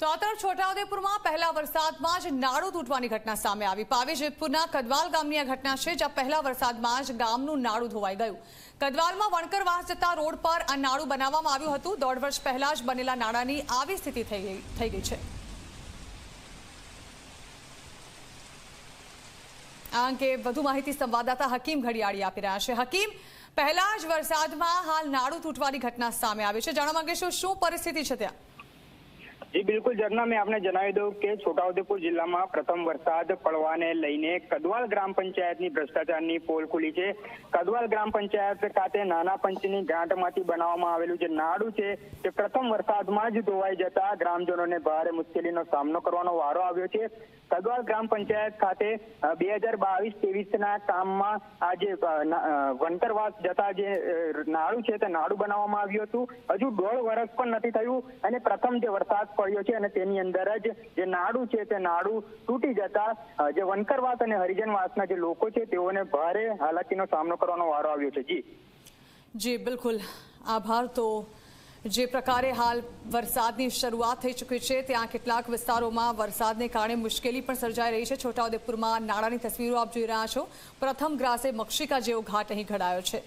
તો આ તરફ છોટાઉદેપુરમાં પહેલા વરસાદમાં જ નાળું તૂટવાની ઘટના સામે આવી. પાવી જેતપુરના કદવાલ ગામની આ ઘટના છે, જ્યાં પહેલા વરસાદમાં જ ગામનું નાળું ધોવાઈ ગયું. કદવાલમાં વણકરવાસ જતા રોડ પર આ નાળું બનાવવામાં આવ્યું હતું. દોઢ વર્ષ પહેલા જ બનેલા નાળાની આવી સ્થિતિ થઈ ગઈ થઈ ગઈ છે. આ અંગે વધુ માહિતી સંવાદદાતા હકીમ ઘડિયાળી આપી રહ્યા છે. હકીમ, પહેલા જ વરસાદમાં હાલ નાળું તૂટવાની ઘટના સામે આવી છે. જાણવા માંગીશું શું પરિસ્થિતિ છે ત્યાં? જી બિલકુલ ઝરના મેં આપને જણાવી દઉં કે છોટાઉદેપુર જિલ્લામાં પ્રથમ વરસાદ પડવાને લઈને કદવાલ ગ્રામ પંચાયતની ભ્રષ્ટાચારની પોલ ખુલી છે. કદવાલ ગ્રામ પંચાયત ખાતે નાના પંચની ગ્રાન્ટમાંથી બનાવવામાં આવેલું જે નાડું છે તે પ્રથમ વરસાદમાં જ ધોવાઈ જતા ગ્રામજનોને ભારે મુશ્કેલીનો સામનો કરવાનો વારો આવ્યો છે. કદવાલ ગ્રામ પંચાયત ખાતે બે હજાર બાવીસ ત્રેવીસ ના કામમાં આ જે અ, ના- અ, વણકરવાસ જતા જે નાડું છે તે નાડું બનાવવામાં આવ્યું હતું. હજુ દોઢ વર્ષ પણ નથી થયું અને પ્રથમ જે વરસાદ પડ્યો છે અને તેની અંદર જ જે નાડું છે તે નાડું તૂટી જતા જે વનકરવાસ અને હરિજનવાસના જે લોકો છે તેઓને ભારે હાલાકીનો સામનો કરવાનો વારો આવ્યો છે. જી. જી, બિલકુલ. આભાર. તો જે પ્રકારે હાલ વરસાદની શરૂઆત થઈ ચૂકી છે, ત્યાં કેટલાક વિસ્તારોમાં વરસાદને કારણે મુશ્કેલી પણ સર્જાઈ રહી છે. છોટાઉદેપુરમાં નાળાની તસવીરો આપ જોઈ રહ્યા છો. પ્રથમ ગ્રાસે મક્ષિકા જેવો ઘાટ અહીં ઘડાયો છે.